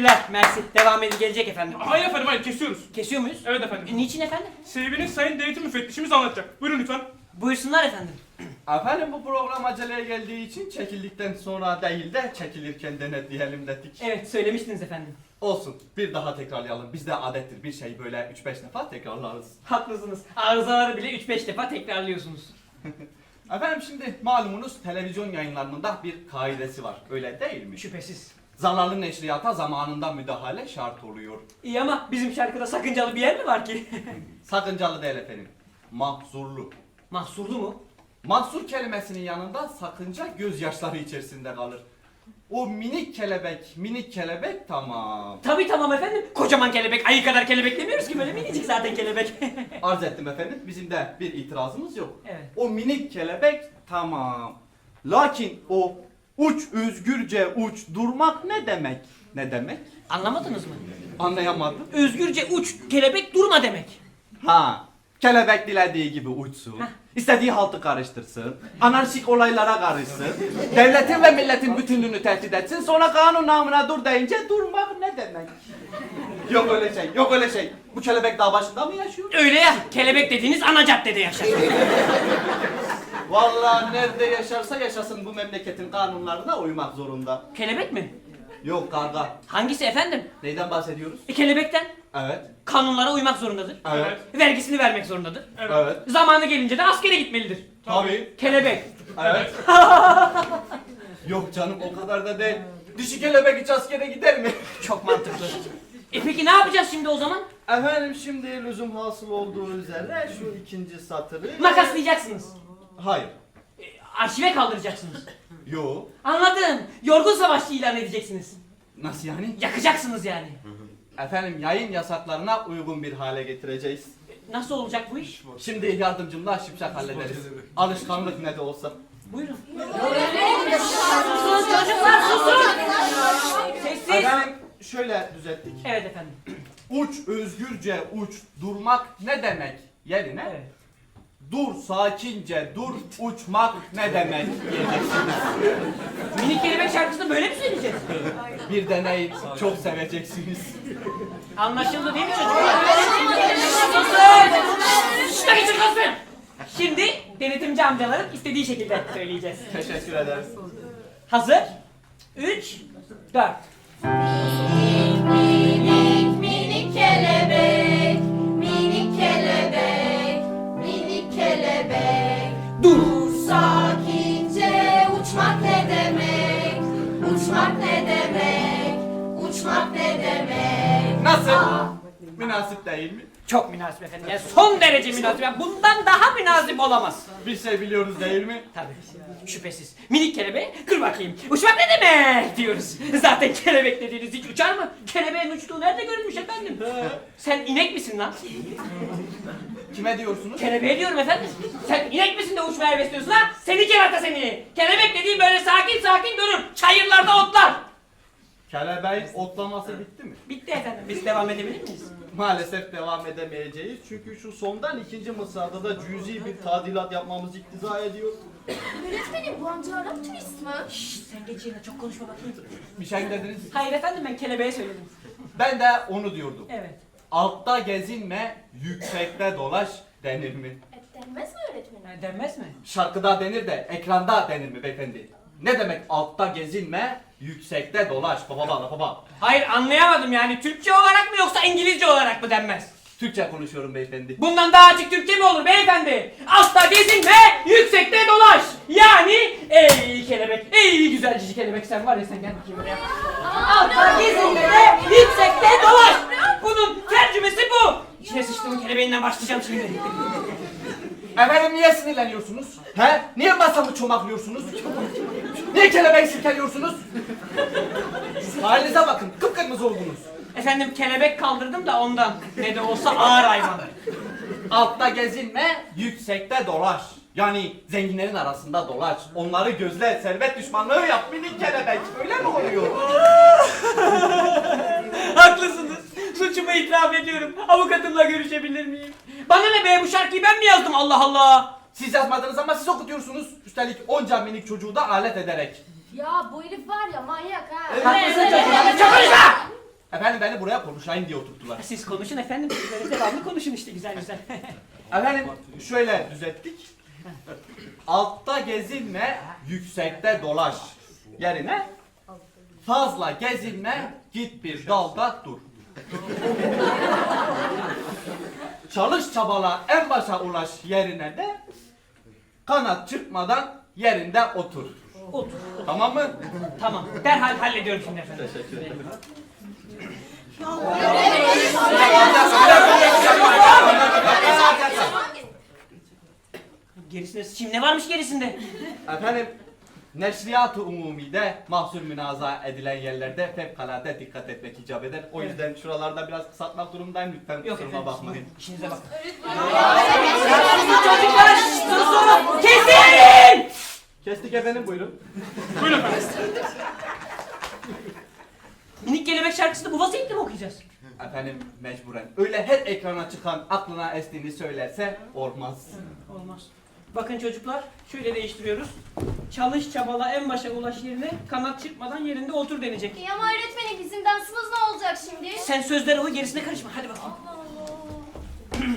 Teşekkürler. Mersi. Devam edin gelecek efendim. Hayır efendim hayır kesiyoruz. Kesiyor muyuz? Evet efendim. E, niçin efendim? Sevgili sayın denetim müfettişimiz anlatacak. Buyurun lütfen. Buyursunlar efendim. Efendim bu program aceleye geldiği için çekildikten sonra değil de çekilirken denetleyelim dedik. Evet söylemiştiniz efendim. Olsun bir daha tekrarlayalım. Bizde adettir bir şey böyle 3-5 defa tekrarlarız. Haklısınız. Arızaları bile 3-5 defa tekrarlıyorsunuz. Efendim şimdi malumunuz televizyon yayınlarında bir kaidesi var. Öyle değil mi? Şüphesiz. Zararlı neşriyata zamanında müdahale şart oluyor. İyi ama bizim şarkıda sakıncalı bir yer mi var ki? Sakıncalı değil efendim. Mahzurlu. Mahsurlu mu? Mahzur kelimesinin yanında sakınca gözyaşları içerisinde kalır. O minik kelebek, minik kelebek tamam. Tabii tamam efendim. Kocaman kelebek, ayı kadar kelebek demiyoruz ki böyle minicik zaten kelebek. Arz ettim efendim. Bizim de bir itirazımız yok. evet. O minik kelebek tamam. Lakin o uç özgürce uç durmak ne demek? Ne demek? Anlamadınız mı? Anlayamadım. Özgürce uç, kelebek durma demek. Ha. Kelebek dilediği gibi uçsun. Heh. istediği haltı karıştırsın. Anarşik olaylara karışsın. devletin ve milletin bütünlüğünü tehdit etsin. Sonra kanun namına dur deyince durmak ne demek? yok öyle şey, yok öyle şey. Bu kelebek dağ başında mı yaşıyor? Öyle ya, kelebek dediğiniz ana caddede yaşar. Vallahi nerede yaşarsa yaşasın bu memleketin kanunlarına uymak zorunda. kelebek mi? Yok karga. Hangisi efendim? Neyden bahsediyoruz? E, kelebekten. Evet. Kanunlara uymak zorundadır. Evet. Vergisini vermek zorundadır. Evet. Evet. Zamanı gelince de askere gitmelidir. Tabii. Kelebek. Evet. Yok canım o kadar da değil. Dişi kelebek hiç askere gider mi? Çok mantıklı. E peki ne yapacağız şimdi o zaman? Efendim şimdi lüzum hasıl olduğu üzere şu ikinci satırı... Makaslayacaksınız. Hayır. E, arşive kaldıracaksınız. Yo. Anladım. Yorgun savaşçı ilan edeceksiniz. Nasıl yani? Yakacaksınız yani. Efendim yayın yasaklarına uygun bir hale getireceğiz. E, Nasıl olacak bu iş? Şimdi yardımcımla şipşak hallederiz. Alışkanlık ne de olsa. Buyurun. Susun çocuklar susun. Sessiz. Efendim şöyle düzelttik. Evet efendim. Uç özgürce uç durmak ne demek yerine Evet. Dur sakince dur uçmak ne demek diyeceksiniz. Minik kelebek şarkısını böyle mi söyleyeceğiz? Bir deneyin çok seveceksiniz. Anlaşıldı değil mi çocuklar? Susun. Şuna geçin. Şimdi denetimci amcaların istediği şekilde söyleyeceğiz. Teşekkür ederiz. Hazır? 3, 4. Minik minik Münasip değil mi? Çok münasip efendim. Yani son derece münasip. Yani bundan daha münasip olamaz. Bir şey biliyoruz değil mi? Tabii. Şüphesiz. Minik kelebeği kır bakayım. Uçmak ne demek diyoruz. Zaten kelebek dediğiniz hiç uçar mı? Kelebeğin uçtuğu nerede görülmüş efendim? Sen inek misin lan? Kime diyorsunuz? Kelebeğe diyorum efendim. Sen inek misin de uçmaya hevesliyorsun ha? Seni kerata seni. Kelebek dediğin böyle sakin sakin durur. Çayırlarda otlar. Kelebeğin otlaması bitti mi? Bitti efendim. Biz devam edebilir miyiz? Maalesef devam edemeyeceğiz. Çünkü şu sondan ikinci mısrada da cüzi bir tadilat yapmamız iktiza ediyor. Öğretmenim bu amca Arap turist mi? Şşş sen geç yerine çok konuşma bakayım. Bir şey dediniz? Hayır efendim ben kelebeğe söyledim. Ben de onu diyordum. Evet. Altta gezinme, yüksekte dolaş denir mi? E, denmez mi öğretmenim? Ha, denmez mi? Şarkıda denir de ekranda denir mi beyefendi? Ne demek altta gezinme, yüksekte dolaş? Baba baba baba. Hayır anlayamadım yani Türkçe olarak mı yoksa İngilizce olarak mı denmez? Türkçe konuşuyorum beyefendi. Bundan daha açık Türkçe mi olur beyefendi? Altta gezinme, yüksekte dolaş. Yani ey kelebek, ey güzel cici kelebek sen var ya sen gel bakayım buraya. Altta gezinme, yüksekte dolaş. Bunun tercümesi bu. İçine sıçtığım kelebeğinden başlayacağım şimdi. Efendim niye sinirleniyorsunuz? He? Niye masamı çomaklıyorsunuz? Niye kelebeği silkeliyorsunuz? Halinize bakın, kıpkırmızı oldunuz. Efendim kelebek kaldırdım da ondan. Ne de olsa ağır hayvan. Altta gezinme, yüksekte dolaş. Yani zenginlerin arasında dolaş. Onları gözle, servet düşmanlığı yap minik kelebek. Öyle mi oluyor? Haklısınız. Suçumu itiraf ediyorum. Avukatımla görüşebilir miyim? Bana ne be bu şarkıyı ben mi yazdım Allah Allah? Siz yazmadınız ama siz okutuyorsunuz. Üstelik onca minik çocuğu da alet ederek. Ya bu herif var ya manyak ha. Haklısın çocuklar. Çok konuşma! Efendim beni buraya konuşayım diye oturttular. Siz konuşun efendim. Siz böyle devamlı konuşun işte güzel güzel. Efendim şöyle düzelttik. Altta gezinme, yüksekte dolaş. Yerine fazla gezinme, git bir dalda dur. Çalış çabala en başa ulaş yerine de kanat çıkmadan yerinde otur. Otur. Tamam mı? Tamam. Derhal hallediyorum şimdi efendim. Teşekkür ederim. Gerisinde şimdi ne varmış gerisinde? Efendim Neşriyat-ı Umumi'de mahsur münaza edilen yerlerde fevkalade dikkat etmek icap eder. O yüzden şuralarda biraz kısaltmak durumundayım. Lütfen Yok kusuruma efendim. bakmayın. İşinize bakın. Çocuklar susun. Kesin! Kestik efendim buyurun. Buyurun efendim. Minik Kelebek şarkısını bu vaziyetle mi okuyacağız? Efendim mecburen. Öyle her ekrana çıkan aklına estiğini söylerse olmaz. Olmaz. Bakın çocuklar şöyle değiştiriyoruz. Çalış çabala en başa ulaş yerine kanat çırpmadan yerinde otur denecek. İyi ama öğretmenim bizim dansımız ne olacak şimdi? Sen sözlere uy gerisine karışma. Hadi bakalım. Allah Allah.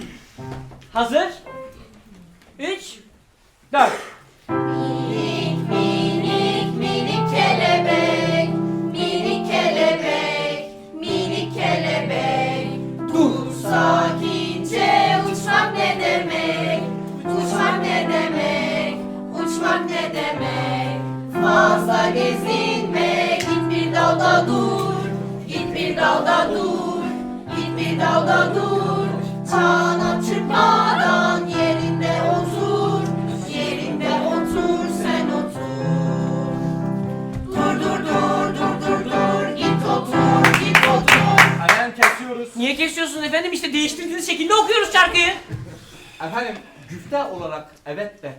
Hazır. Üç. Dört. Fazla gezinme, git bir dalda dur, git bir dalda dur, git bir dalda dur. Çanap çırpmadan yerinde otur, yerinde otur sen otur. Dur dur dur dur dur dur, git otur, git otur. Efendim kesiyoruz. Niye kesiyorsunuz efendim? İşte değiştirdiğiniz şekilde okuyoruz şarkıyı. Efendim güfte olarak evet de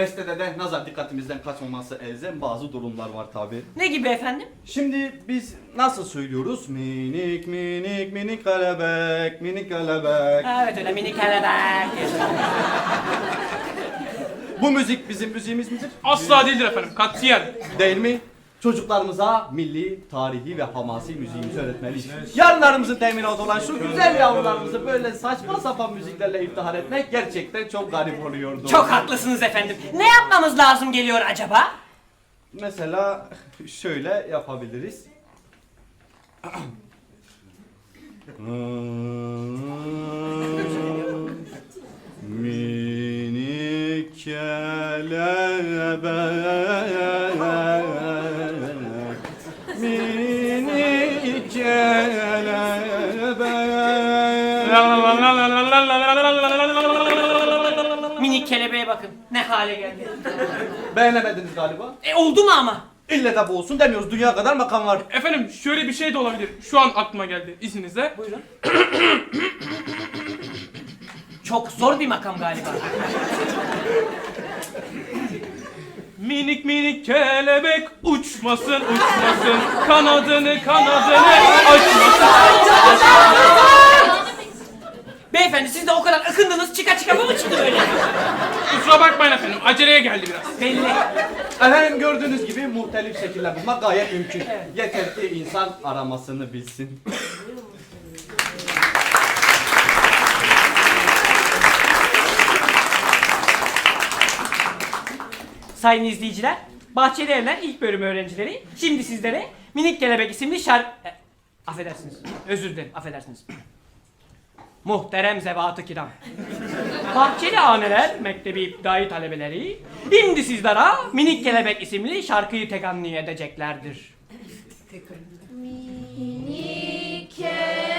bestede de nazar dikkatimizden kaçmaması elzem bazı durumlar var tabi. Ne gibi efendim? Şimdi biz nasıl söylüyoruz? Minik minik minik kelebek, minik kelebek. Evet öyle minik kelebek. Bu müzik bizim müziğimiz midir? Asla değildir efendim. Katiyen. Değil mi? Çocuklarımıza milli, tarihi ve hamasi müziğimizi öğretmeliyiz. Yarınlarımızın teminatı olan şu güzel yavrularımızı böyle saçma sapan müziklerle iftihar etmek gerçekten çok garip oluyordu. Çok haklısınız efendim. Ne yapmamız lazım geliyor acaba? Mesela şöyle yapabiliriz. Minik kelebek Minik kelebeğe bakın. Ne hale geldi. Beğenemediniz galiba. E oldu mu ama? İlle de bu olsun demiyoruz. Dünya kadar makam var. Efendim şöyle bir şey de olabilir. Şu an aklıma geldi izninizle. Buyurun. Çok zor bir makam galiba. Minik minik kelebek uçmasın uçmasın kanadını kanadını açmasın. Beyefendi siz de o kadar akındınız çıka çıka bu mu çıktı böyle? Kusura bakmayın efendim aceleye geldi biraz. Belli. Efendim gördüğünüz gibi muhtelif şekiller bulmak gayet mümkün. Yeter ki insan aramasını bilsin. Sayın izleyiciler, Bahçeli Evler ilk bölüm öğrencileri şimdi sizlere Minik Kelebek isimli şarkı... E, affedersiniz, özür dilerim, affedersiniz. Muhterem zevat-ı kiram. Bahçeli Aneler Mektebi İptidai talebeleri şimdi sizlere Minik Kelebek isimli şarkıyı teganni edeceklerdir. Minik kelebek,